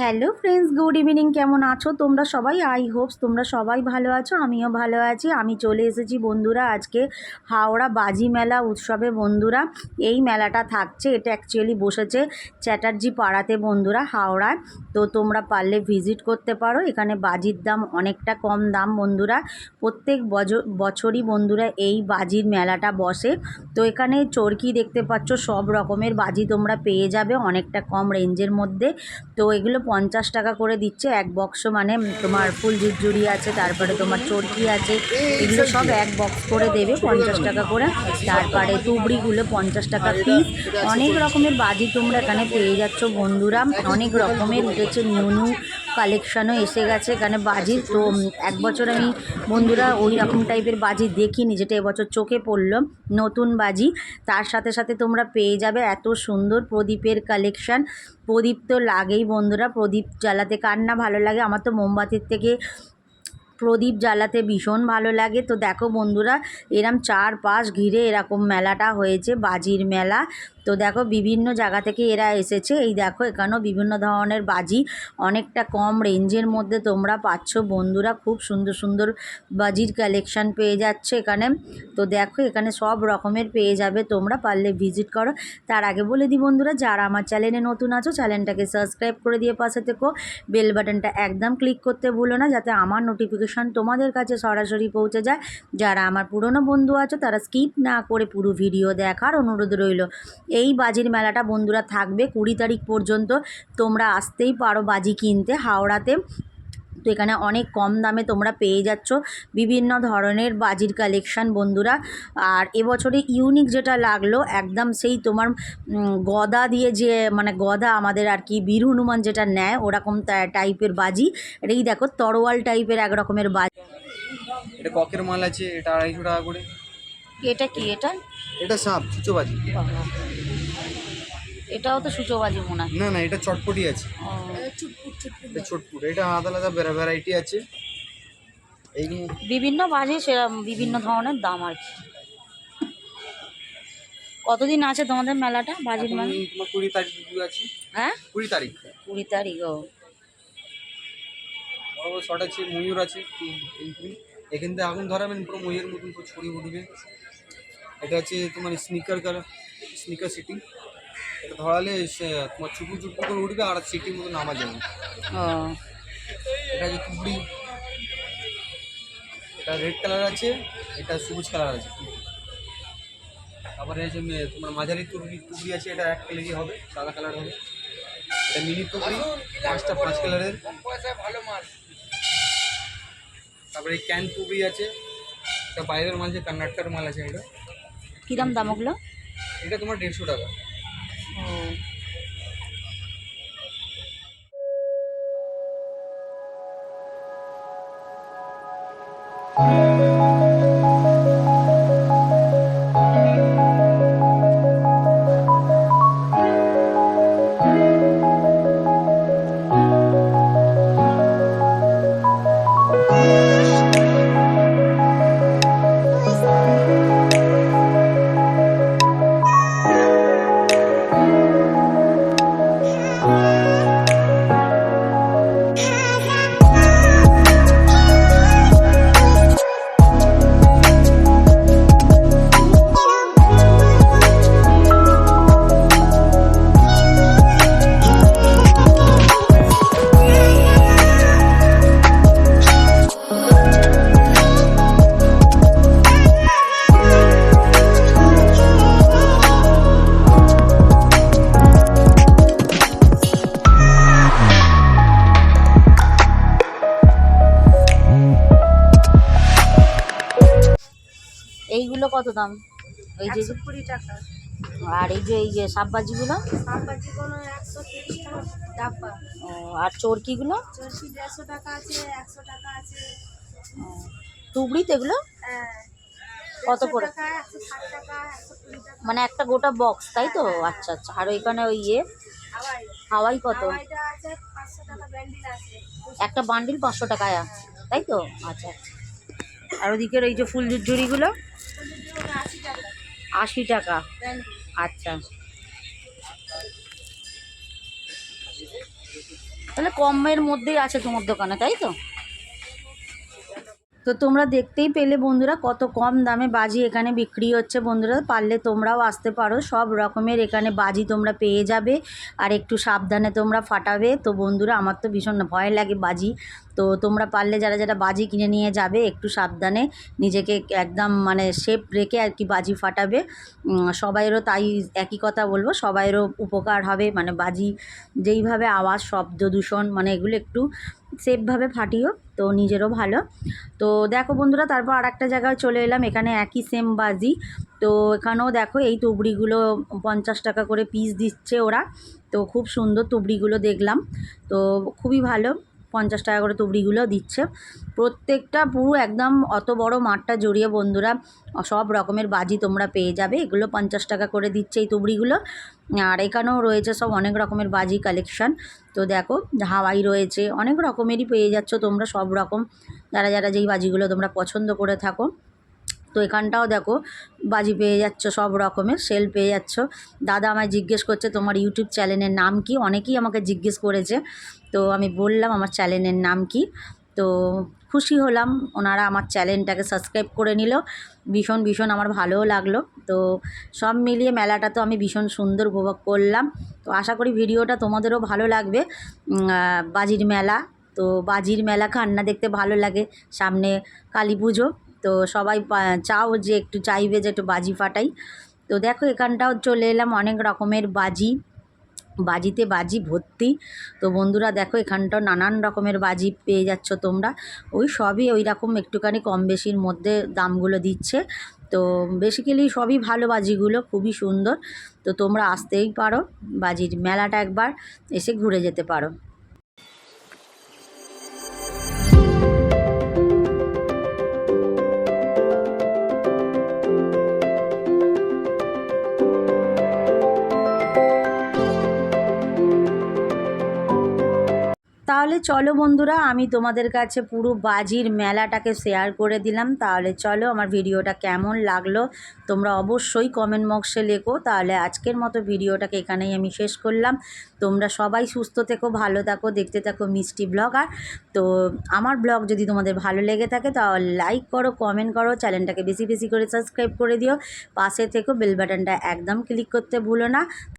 Hello friends good evening কেমন আছো? তোমরা সবাই? আই হোপস তোমরা সবাই ভালো আছো, আমিও ভালো আছি। আমি চলে এসেছি, বন্ধুরা, আজকে হাওড়া বাজি মেলা উৎসবে। বন্ধুরা, এই মেলাটা থাকছে। এটা অ্যাকচুয়ালি বসেছে চ্যাটার্জি পাড়াতে, বন্ধুরা, হাওড়ায়। তো তোমরা পারলে ভিজিট করতে পারো। এখানে বাজির দাম অনেকটা কম দাম, বন্ধুরা। প্রত্যেক বছরই, বন্ধুরা, এই বাজির মেলাটা বসে। তো এখানে চরকি দেখতে পাচ্ছ, সব রকমের বাজি তোমরা পেয়ে যাবে, অনেকটা কম রেঞ্জের মধ্যে। তো এগুলো পঞ্চাশ টাকা করে দিচ্ছে। এক বক্স মানে তোমার ফুল ঝুরঝুরি আছে, তারপরে তোমার চর্কি আছে, এগুলো সব এক বক্স করে দেবে পঞ্চাশ টাকা করে। তারপরে তুবড়িগুলো পঞ্চাশ টাকা পিস অনেক রকমের বাজি তোমরা এখানে পেয়ে যাচ্ছ বন্ধুরা। অনেক রকমের উঠেছে, নুনু কালেকশানও এসে গেছে। এখানে বাজির তো এক বছর আমি বন্ধুরা ওই রকম টাইপের বাজি দেখিনি, যেটা এবছর চোখে পড়ল। নতুন বাজি, তার সাথে সাথে তোমরা পেয়ে যাবে, এত সুন্দর প্রদীপের কালেকশান। প্রদীপ তো লাগেই বন্ধুরা, প্রদীপ জ্বালাতে কার না ভালো লাগে? আমার তো মোমবাতির থেকে প্রদীপ জ্বালাতে ভীষণ ভালো লাগে। তো দেখো বন্ধুরা, এরম চার পাশ ঘিরে এরকম মেলাটা হয়েছে, বাজির মেলা। তো দেখো বিভিন্ন জায়গা থেকে এরা এসেছে। এই দেখো এখানেও বিভিন্ন ধরনের বাজি, অনেকটা কম রেঞ্জের মধ্যে তোমরা পাচ্ছ। বন্ধুরা খুব সুন্দর সুন্দর বাজির কালেকশান পেয়ে যাচ্ছে এখানে। তো দেখো এখানে সব রকমের পেয়ে যাবে তোমরা, পারলে ভিজিট করো। তার আগে বলে দিই বন্ধুরা, যারা আমার চ্যানেলে নতুন আছো চ্যানেলটাকে সাবস্ক্রাইব করে দিয়ে পাশে থেকো। বেল বাটনটা একদম ক্লিক করতে ভুলো না, যাতে আমার নোটিফিকেশান তোমাদের কাছে সরাসরি পৌঁছে যায়। যারা আমার পুরনো বন্ধু আছো, তারা স্কিপ না করে পুরো ভিডিও দেখার অনুরোধ রইল। এই বাজির মেলাটা বন্ধুরা থাকবে কুড়ি তারিখ পর্যন্ত। তোমরা আসতেই পারো বাজি কিনতে হাওড়াতে। তো এখানে অনেক কম দামে তোমরা পেয়ে যাচ্ছ বিভিন্ন ধরনের বাজির কালেকশান বন্ধুরা। আর এবছরে ইউনিক যেটা লাগল, একদম সেই তোমার গদা দিয়ে যে মানে গদা আমাদের আর কি বীর হনুমান যেটা নেয়, ওরকম টাইপের বাজি। এই দেখো, তরোয়াল টাইপের এক রকমের বাজি। এটা ককের মাল আছে, এটা আড়াইশো টাকা করে। এটা কি এটা? এটা সাপ চুচোবাজি এটাও তো সূচবাজি মনে হয়। না না এটা চটপটি আছে। এটা ছোটপুট এটা আলাদা আলাদা ভ্যারাইটি আছে। এইগুলো বিভিন্ন বাজে সেরকম বিভিন্ন ধরনের দাম আর কি। কতদিন আছে তোমাদের মেলাটা বাজির মেলা? কুড়ি তারিখ আছে। হ্যাঁ? কুড়ি তারিখ। কুড়ি তারিখ ও। শট আছে ময়ূর আছে এই- এখান থেকে আগুন ধরাবেন পুরো ময়ূরের মতন পুরো ছড়িয়ে উঠবে। এটা হচ্ছে তোমার স্নিকার কালার স্নিকার সিটিং এটা ধরালে তোমার চুপু চুপু করে উঠবে আর সিটির মতো নামা যাবে। এটা হচ্ছে তুবড়ি এটা রেড কালার আছে এটা সবুজ কালার আছে। তারপরে হচ্ছে তোমার মাঝারি তুবড়ি তুবড়ি আছে এটা এক কালারই হবে সাদা কালার হবে। এটা মিনি তুবড়ি পাঁচটা পাঁচ কালারের তারপরে ক্যান তুবড়ি আছে এটা বাইরের মাল আছে কর্ণাটকার মাল আছে এটা। কিরম দাম ওগুলো? এটা তোমার দেড়শো টাকা। ও। এইগুলো কত দাম? ওই যে কুড়ি টাকা। আর এই যে এই যে সাববাজিগুলো সামবাজি কোনো একশো তিরিশ টাকা ডাব্বা। ও আর চরকিগুলো? চর্ষি দেড়শো টাকা আছে একশো টাকা আছে। ও, তুবড়ি তো এগুলো? হ্যাঁ কত করে? মানে একটা গোটা বক্স তাই তো? আচ্ছা আচ্ছা। আর ওইখানে ওই ইয়ে হাওয়াই। হাওয়াই কত? হাওয়াইটা আছে পাঁচশো টাকা ব্যান্ডিল আছে। একটা বান্ডিল পাঁচশো টাকায় তাই তো? আচ্ছা আচ্ছা। আর ওদিকের এই যে ফুল ঝুড়িগুলো আশি টাকা। আচ্ছা। তাহলে কমের মধ্যেই আছে তোমার দোকানে, তাই তো? তো তোমরা দেখতেই পেলে বন্ধুরা কত কম দামে বাজি এখানে বিক্রি হচ্ছে বন্ধুরা। পারলে তোমরাও আসতে পারো। সব রকমের এখানে বাজি তোমরা পেয়ে যাবে আর একটু সাবধানে তোমরা ফাটাবে। তো বন্ধুরা আমার তো ভীষণ ভয় লাগে বাজি। তো তোমরা পারলে যারা যারা বাজি কিনে নিয়ে যাবে একটু সাবধানে নিজেকে একদম মানে শেপ রেখে আর কি বাজি ফাটাবে। সবাইয়েরও তাই একই কথা বলব। সবাইয়েরও উপকার হবে। মানে বাজি যেইভাবে আওয়াজ, শব্দ, দূষণ মানে এগুলো একটু সেফভাবে ফাটিও, তো নিজেরও ভালো। তো দেখো বন্ধুরা, তারপর আর একটা জায়গায় চলে এলাম, এখানে একই সেম বাজি। তো এখানেও দেখো এই তুবড়িগুলো পঞ্চাশ টাকা করে পিস দিচ্ছে ওরা। তো খুব সুন্দর তুবড়িগুলো দেখলাম। তো খুবই ভালো। পঞ্চাশ টাকা করে তুবড়িগুলো দিচ্ছে। প্রত্যেকটা পুরো একদম অত বড় মাঠটা জড়িয়ে বন্ধুরা, সব রকমের বাজি তোমরা পেয়ে যাবে। এগুলো পঞ্চাশ টাকা করে দিচ্ছে এই তুবড়িগুলো। আর এখানেও রয়েছে সব অনেক রকমের বাজি কালেকশান। তো দেখো, হাওয়াই রয়েছে, অনেক রকমেরই পেয়ে যাচ্ছ তোমরা সব রকম। যারা যারা যেই বাজিগুলো তোমরা পছন্দ করে থাকো। তো এখানটাও দেখো, বাজি পেয়ে যাচ্ছ, সব রকমের সেল পেয়ে যাচ্ছ। দাদা আমায় জিজ্ঞেস করছে, তোমার ইউটিউব চ্যানেলের নাম কি? অনেকেই আমাকে জিজ্ঞেস করেছে। তো আমি বললাম, আমার চ্যানেলের নাম কি? তো খুশি হলাম, ওনারা আমার চ্যানেলটাকে সাবস্ক্রাইব করে নিল। ভীষণ ভীষণ আমার ভালোও লাগল। তো সব মিলিয়ে মেলাটা তো আমি ভীষণ সুন্দর উপভোগ করলাম। তো আশা করি ভিডিওটা তোমাদেরও ভালো লাগবে। বাজির মেলা। তো বাজির মেলা কান্না দেখতে ভালো লাগে। সামনে কালী পুজো। তো সবাই চাও যে একটু চাইবে যে একটু বাজি ফাটাই। তো দেখো এখানটাও চলে এলাম অনেক রকমের বাজি। বাজিতে বাজি ভর্তি। তো বন্ধুরা দেখো এখানটাও নানান রকমের বাজি পেয়ে যাচ্ছ তোমরা। ওই সবই ওই রকম একটুখানি কম বেশির মধ্যে দামগুলো দিচ্ছে। তো বেসিক্যালি সবই ভালো বাজিগুলো, খুবই সুন্দর। তো তোমরা আসতেই পারো। বাজির মেলাটা একবার এসে ঘুরে যেতে পারো। তাহলে চলো বন্ধুরা, আমি তোমাদের কাছে পুরো বাজির মেলাটাকে শেয়ার করে দিলাম। তাহলে চলো আমার ভিডিওটা কেমন লাগল, তোমরা অবশ্যই কমেন্ট বক্সে লেখো। তাহলে আজকের মতো ভিডিওটাকে এখানেই আমি শেষ করলাম। তোমরা সবাই সুস্থ থেকো, ভালো থাকো, দেখতে থাকো মিষ্টি ব্লগ। আর তো আমার ব্লগ যদি তোমাদের ভালো লেগে থাকে, তাহলে লাইক করো কমেন্ট করো, চ্যানেলটাকে বেশি বেশি করে সাবস্ক্রাইব করে দিও। পাশে থেকো বেল বাটনটা একদম ক্লিক করতে ভুলো না।